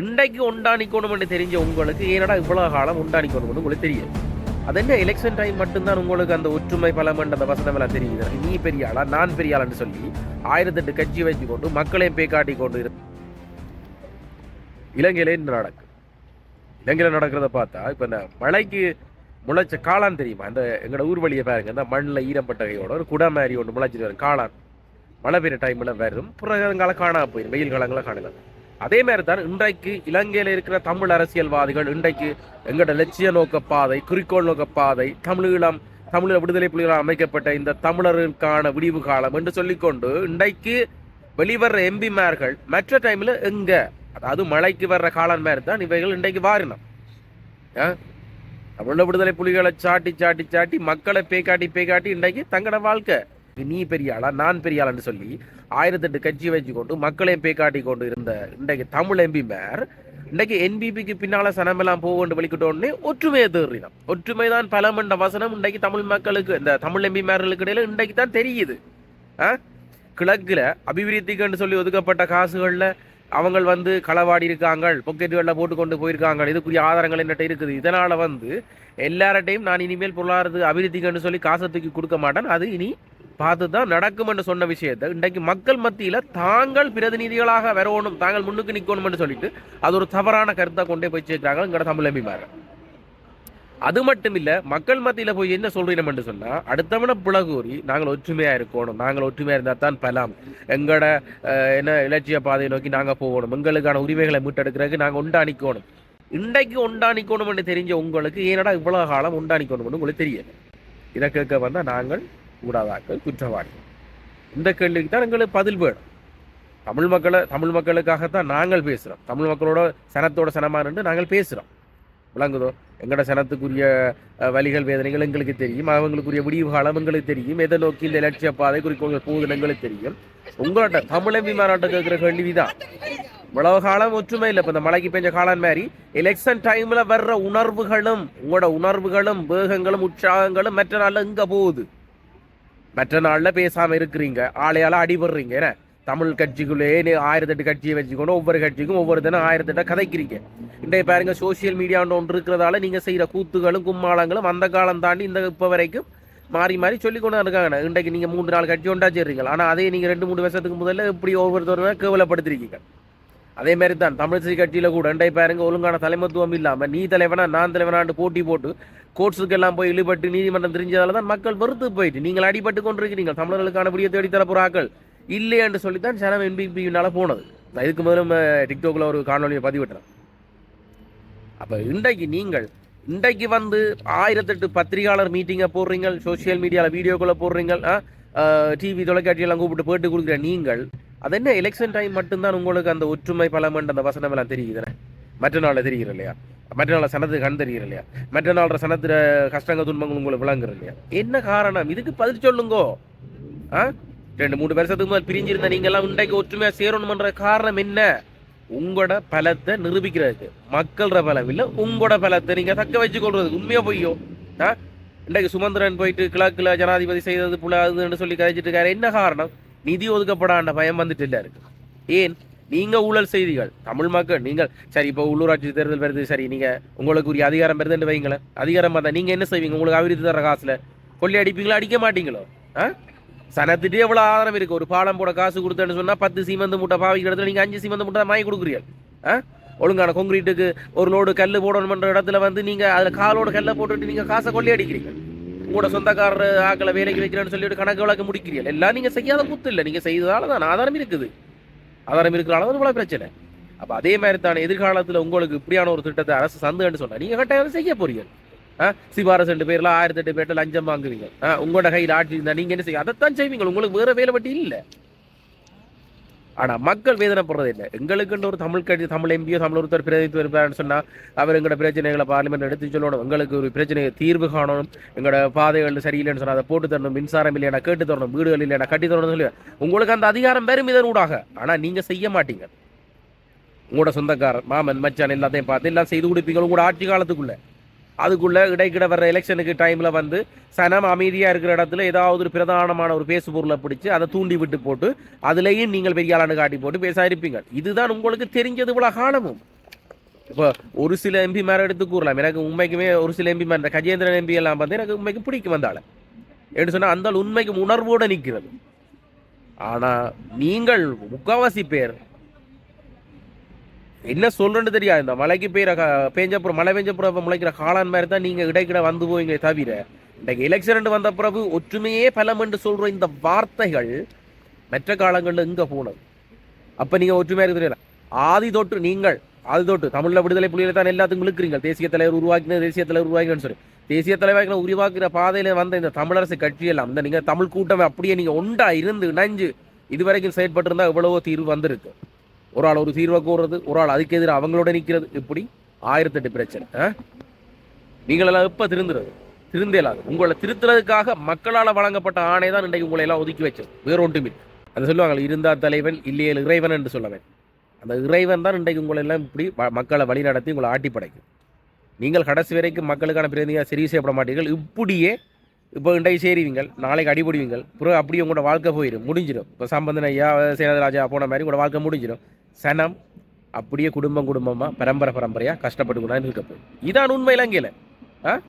இன்றைக்கு உண்டானிக்கணும்னு தெரிஞ்ச உங்களுக்கு ஏனடா இவ்வளோ காலம் உண்டானிக்கணும்னு உங்களுக்கு தெரியும். அது என்ன எலெக்ஷன் டைம் மட்டும்தான் உங்களுக்கு அந்த ஒற்றுமை பலமன்ற அந்த வசனம் எல்லாம் தெரியுது. நீ பெரிய ஆளா நான் பெரிய ஆளான்னு சொல்லி ஆயிரத்தெட்டு கட்சி வைத்து கொண்டு மக்களையும் போய் காட்டி கொண்டு இரு. இலங்கையில என்ன நடக்கும் இலங்கையில நடக்கிறத பார்த்தா இப்போ இந்த மழைக்கு முளைச்ச காளான் தெரியுமா? அந்த எங்களோட ஊர் வழியை பாருங்க. இந்த மண்ணில் ஈரப்பட்டகையோட ஒரு குடா மாதிரி ஒன்று முளைச்சிட்டு வரும். காளான். மழை பெய்யுற டைமில் வரும். புறகாலங்கால காணா போயிடும் வெயில் காலங்களாக காணலாம் அதே மாதிரி தான் இன்றைக்கு இலங்கையில் இருக்கிற தமிழ் அரசியல்வாதிகள் இன்றைக்கு எங்களோட லட்சிய நோக்க பாதை குறிக்கோள் நோக்க பாதை தமிழீழம் தமிழர் விடுதலை புலிகளால் அமைக்கப்பட்ட இந்த தமிழருக்கான விடிவு காலம் என்று சொல்லிக்கொண்டு இன்றைக்கு வெளிவர்ற எம்பிமார்கள் மற்ற டைமில் எங்க? அதாவது மழைக்கு வர்ற காலம் மாதிரி தான் இவைகள் இன்றைக்கு வாரினம். ஆ? தமிழ விடுதலை புலிகளை சாட்டி சாட்டி சாட்டி மக்களை பேக்காட்டி பேக்காட்டி இன்றைக்கு தங்கட வாழ்க்கை. நீ பெரிய ஆளா நான் பெரிய ஆளான்னு சொல்லி ஆயிரத்தெட்டு கட்சி வச்சு கொண்டு மக்களையும் பேக்காட்டி கொண்டு இருந்த இன்றைக்கு தமிழ் எம்பி மேர் இன்றைக்கு என்பிபிக்கு பின்னால சனமெல்லாம் போகொண்டு வெளிக்கிட்டோடனே ஒற்றுமையை தேறினான். ஒற்றுமை தான் பலமண்ட வசனம் இன்றைக்கு தமிழ் மக்களுக்கு இந்த தமிழ் எம்பி மேர்களுக்கு இடையில இன்றைக்கு தான் தெரியுது. ஆ? கிழக்குல அபிவிருத்திக்குன்னு சொல்லி ஒதுக்கப்பட்ட காசுகளில் அவங்க வந்து களவாடி இருக்காங்க பொக்கெட்டுகளில் போட்டு கொண்டு போயிருக்காங்க இதுக்குரிய ஆதாரங்கள் என்னட்ட இருக்குது. இதனால் வந்து எல்லார்ட்டையும் நான் இனிமேல் பொருளாதாரத்துக்கு அபிவிருத்திக்குன்னு சொல்லி காசை தூக்கி கொடுக்க மாட்டேன். அது இனி பார்த்து தான் நடக்கும் என்று சொன்ன விஷயத்தை இன்றைக்கு மக்கள் மத்தியில் தாங்கள் பிரதிநிதிகளாக வரணும் தாங்கள் முன்னுக்கு நிற்கணும்னு சொல்லிட்டு அது ஒரு தவறான கருத்தை கொண்டே போய் சேர்க்கிறாங்க எங்களோட தமிழ் எம்பிமார். அது மட்டும் இல்லை மக்கள் மத்தியில் போய் என்ன சொல்கிறீனம் என்று சொன்னால் அடுத்தவனை புலகூறி நாங்கள் ஒற்றுமையாக இருக்கணும் நாங்கள் ஒற்றுமையாக இருந்தால் தான் பலம். எங்களோட என்ன இலட்சிய பாதையை நோக்கி நாங்கள் போகணும் எங்களுக்கான உரிமைகளை மீட்டெடுக்கிறதுக்கு நாங்க உண்டாணிக்கணும் இன்றைக்கு உண்டாணிக்கணும்னு தெரிஞ்ச உங்களுக்கு ஏனடா இவ்வளோ காலம் உண்டாணிக்கணும்னு உங்களுக்கு தெரியல இதை கேட்க வந்தால் நாங்கள் கூடாதாக்கள் குற்றவாளி இந்த கேள்விக்கு தான் எங்களுக்கு பதில் வேணும். தமிழ் மக்களை தமிழ் மக்களுக்காகத்தான் நாங்கள் பேசுகிறோம் தமிழ் மக்களோட சனத்தோட சனமா நின்று நாங்கள் பேசுகிறோம் விளங்குதோ? எங்களோட சனத்துக்குரிய வழிகள் வேதனைகள் எங்களுக்கு தெரியும். அவங்களுக்குரிய விடிவு காலம் எங்களுக்கு தெரியும். எதை நோக்கி இந்த இலட்சிய பாதை குறிக்கோள்கள் போகுதுன்னு எங்களுக்கு தெரியும். உங்களோட தமிழம்பி மாநாட்டம் கேட்குற கேள்விதான் இவ்வளவு காலம் ஒற்றுமை இல்லை. இப்போ இந்த மழைக்கு பெஞ்ச காலம் மாதிரி எலெக்ஷன் டைமில் வர்ற உணர்வுகளும் உங்களோட உணர்வுகளும் வேகங்களும் உற்சாகங்களும் மற்ற நாளில் எங்கே போகுது? மற்ற நாளில் பேசாமல் இருக்கிறீங்க. ஆளையால் அடிபடுறீங்க. என்ன? தமிழ் கட்சிக்குள்ளே ஆயிரத்தெட்டு கட்சியை வச்சுக்கொண்டு ஒவ்வொரு கட்சிக்கும் ஒவ்வொரு தினம் ஆயிரத்தெட்ட கதைக்கிறீங்க. இன்றைய பாருங்க சோசியல் மீடியா ஒன்று இருக்கிறதால நீங்கள் செய்கிற கூத்துகளும் கும்மாளங்களும் அந்த காலம் தாண்டி இந்த இப்போ வரைக்கும் மாறி மாறி சொல்லி கொண்டு இருக்காங்க. இன்றைக்கு நீங்கள் மூன்று நாலு கட்சி ஒன்றா சேர்றீங்க. ஆனால் அதே நீங்கள் ரெண்டு மூணு வருஷத்துக்கு முதல்ல இப்படி ஒவ்வொருத்தருமே கேவலப்படுத்திருக்கீங்க. அதே மாதிரி தான் தமிழிசை கட்சியில் கூட ரெண்டை பாருங்க ஒழுங்கான தலைமத்துவம் இல்லாமல் நீ தலைவனா நான் தலைவனான்னு போட்டி போட்டு கோர்ட்ஸுக்கெல்லாம் போய் இழுபட்டு நீதிமன்றம் தெரிஞ்சதால தான் மக்கள் வெறுத்து போயிட்டு நீங்கள் அடிபட்டு கொண்டிருக்கிறீங்க தமிழர்களுக்கான விடிய தேடி தர போறாக்கள் சொல்லி சொல்லித்தான் சனம் என்பிபினால போனது. நான் இதுக்கு முதலும் டிக்டாக்ல ஒரு காணொலியை பதிவிட்டுறேன் அப்போ இன்றைக்கு நீங்கள் இன்றைக்கு வந்து ஆயிரத்தெட்டு பத்திரிகையாளர் மீட்டிங்கை போடுறீங்க சோஷியல் மீடியாவில் வீடியோக்குள்ளே போடுறீங்க டிவி தொலைக்காட்சியெல்லாம் கூப்பிட்டு போயிட்டு கொடுக்குற நீங்கள் அது என்ன எலெக்ஷன் டைம் மட்டும்தான் உங்களுக்கு அந்த ஒற்றுமை பலமன்ற அந்த வசனம் எல்லாம் தெரியுதுண்ணே மற்ற நாளில் தெரிகிற இல்லையா? மற்ற நாள் சனத்துக்கு கண் தெரிகிற இல்லையா? மற்ற நாள் சனத்துல கஷ்டங்கள் துன்பங்கள் உங்களுக்கு விளங்குற இல்லையா? என்ன காரணம்? இதுக்கு பதில் சொல்லுங்கோ. ஆ? ரெண்டு மூணு வருஷத்துக்கு முதல் பிரிஞ்சிருந்த நீங்க எல்லாம் இன்றைக்கு ஒற்றுமையாக சேரணுமன்ற காரணம் என்ன? உங்களோட பலத்தை நிரூபிக்கிறதுக்கு. மக்களோட பலம் இல்லை உங்களோட பலத்தை நீங்கள் தக்க வச்சு கொள்றதுக்கு. உண்மையாக பொய்யோ? ஆ? இன்றைக்கு சுமந்திரன் போயிட்டு கிழக்கில் ஜனாதிபதி செய்தது புலாதுன்னு சொல்லி கதைச்சிட்டு இருக்காரு. என்ன காரணம்? நிதி ஒதுக்கப்படாண்ட பயம் வந்துட்டு இல்லை இருக்கு. ஏன்? நீங்க ஊழல் செய்திகள். தமிழ் மக்கள் நீங்கள் சரி இப்போ உள்ளூராட்சி தேர்தல் வருது சரி நீங்க உங்களுக்கு உரிய அதிகாரம் வருதுன்னு வைங்களேன். அதிகாரம் பார்த்தா நீங்க என்ன செய்வீங்க? உங்களுக்கு அபிவிருத்தி தர காசுல கொல்லி அடிப்பீங்களா அடிக்க மாட்டீங்களோ? ஆ? சனத்துட்டு எவ்வளோ ஆதாரம் இருக்குது ஒரு பாலம் போட காசு கொடுத்தேன்னு சொன்னால் பத்து சீமந்து மூட்டை பாவிக்கிற இடத்துல நீங்கள் அஞ்சு சீமந்து மூட்டை வாங்கி கொடுக்குறீங்க ஆ? ஒழுங்கான கொங்கிரீட்டுக்கு ஒரு லோடு கல் போடணுமென்ற இடத்துல வந்து நீங்கள் அதில் காலோட கல்லை போட்டுட்டு நீங்கள் காசை கொல்லி அடிக்கிறீங்க. உங்களோட சொந்தக்காரர் ஆக்களை வேலைக்கு வைக்கிறேன்னு சொல்லிட்டு கணக்கு வழக்கு முடிக்கிறீர்கள். எல்லாம் நீங்க செய்யாத குத்து இல்லை. நீங்க செய்ததால தான் ஆதாரம் இருக்குது. ஆதாரம் இருக்கிறனால தான் இவ்வளோ பிரச்சனை. அப்ப அதே மாதிரி தான் எதிர்காலத்துல உங்களுக்கு இப்படியான ஒரு திட்டத்தை அரசு சந்துன்னு சொன்னால் நீங்க கட்டாயம் செய்ய போறீங்க ஆ, சிபாரசு ரெண்டு பேர்ல ஆயிரத்தி எட்டு பேர்ல லஞ்சம் வாங்குவீங்க. ஆ, உங்களோட கையில் ஆட்சி இருந்தா நீங்க என்ன செய்ய அதைத்தான் செய்வீங்க. உங்களுக்கு வேற வேலை பட்டி இல்ல. ஆனால் மக்கள் வேதனைப்படுறது இல்லை எங்களுக்குன்னு ஒரு தமிழ் கட்சி தமிழ் எம்பியோ தமிழ் ஒருத்தர் பிரதிநிதித்துவம் இருப்பாருன்னு சொன்னால் அவர் எங்களோட பிரச்சனைகளை பார்லிமெண்ட் எடுத்து சொல்லணும். எங்களுக்கு ஒரு பிரச்சனை தீர்வு காணணும். எங்களோட பாதைகள் சரியில்லைன்னு சொன்னால் அதை போட்டு தரணும். மின்சாரம் இல்லையானா கேட்டு தரணும். வீடுகள் இல்லைனா கட்டி தரணும்னு சொல்லி. உங்களுக்கு அந்த அதிகாரம் பெரும் இதன் ஊடாக. ஆனால் நீங்கள் செய்ய மாட்டீங்க. உங்களோட சொந்தக்காரர் மாமன் மச்சான் எல்லாத்தையும் பார்த்து எல்லாம் செய்து கொடுப்பீங்க. உங்களோட ஆட்சி காலத்துக்குள்ளே. அதுக்குள்ளே இடைக்கிட வர்ற எலெக்ஷனுக்கு டைமில் வந்து சனம் அமைதியாக இருக்கிற இடத்துல ஏதாவது ஒரு பிரதானமான ஒரு பேசு பொருளை பிடிச்சி அதை தூண்டி விட்டு போட்டு அதுலேயும் நீங்கள் பெரிய ஆளானு காட்டி போட்டு பேச இருப்பீங்க இதுதான் உங்களுக்கு தெரிஞ்சது இவ்வளோ காலமும் இப்போ ஒரு சில எம்பி மேலே எடுத்து கூறலாம். எனக்கு உண்மைக்குமே ஒரு சில எம்பி மேலே கஜேந்திரன் எம்பி எல்லாம் வந்து எனக்கு உண்மைக்கு பிடிக்கும் வந்தால என்று சொன்னால் அந்த உண்மைக்கு உணர்வோடு நிற்கிறது. ஆனால் நீங்கள் முக்கால்வாசி பேர் என்ன சொல்றேன்னு தெரியாது. இந்த மலைக்கு பெய்கிற பேஞ்சப்புறம் மழை பெஞ்சப்புறம் முளைக்கிற காளான் மாதிரி தான் நீங்கள் இடைக்கிட வந்து போவீங்களே தவிர இன்றைக்கு எலெக்ஷன் வந்த பிறகு ஒற்றுமையே பலம் என்று சொல்ற இந்த வார்த்தைகள் மற்ற காலங்களில் எங்கே போனது? அப்போ நீங்கள் ஒற்றுமையாக இருக்க தெரியல ஆதி தொட்டு நீங்கள் ஆதி தொட்டு தமிழில் விடுதலை புலிகளை தான் எல்லாத்துக்கும் இழுக்கிறீங்க தேசிய தலைவர் உருவாக்கின தேசிய தலைவர் உருவாக்கினு சொல்லி. தேசிய தலைவர்களை உருவாக்குற பாதையில வந்த இந்த தமிழரசு கட்சி எல்லாம் இந்த நீங்கள் தமிழ் கூட்டம் அப்படியே நீங்கள் ஒன்றா இருந்து இணைஞ்சு இதுவரைக்கும் செயற்பட்டிருந்தா எவ்வளவோ தீர்வு வந்திருக்கு. ஒரு ஆள் ஒரு தீர்வை கூறுறது ஒரு ஆள் அதுக்கு எதிராக அவங்களோட நிற்கிறது இப்படி ஆயிரத்தெட்டு பிரச்சனை. ஆ? நீங்களெல்லாம் எப்போ திருந்துறது? திருந்தேலாது. உங்களை திருத்துறதுக்காக மக்களால் வழங்கப்பட்ட ஆணை தான் இன்றைக்கு உங்களை எல்லாம் ஒதுக்கி வச்சது. வேற ஒன்றுமே அதை சொல்லுவாங்க இருந்தார் தலைவன் இல்லையே இறைவன் என்று சொல்லவன் அந்த இறைவன் தான் இன்றைக்கு உங்களை எல்லாம் இப்படி மக்களை வழி நடத்தி உங்களை ஆட்டி படைக்கும். நீங்கள் கடைசி வரைக்கும் மக்களுக்கான பிரதிநிதியாக சரி செய்யப்பட மாட்டீர்கள். இப்படியே இப்போ இன்றைக்கு சேருவீங்கள் நாளைக்கு அடிபடுவீங்கள். பிறகு அப்படியே உங்களோட வாழ்க்கை போயிடும். முடிஞ்சிடும். இப்போ சம்பந்தன் ஐயா சேனதராஜா போன மாதிரி உங்களோட வாழ்க்கை முடிஞ்சிடும். சனம் அப்படியே குடும்பம் குடும்பமாக பரம்பரை பரம்பரையாக கஷ்டப்பட்டு கொண்டாந்து இருக்கப்போ இதான் உண்மை இலங்கையில் ஆ?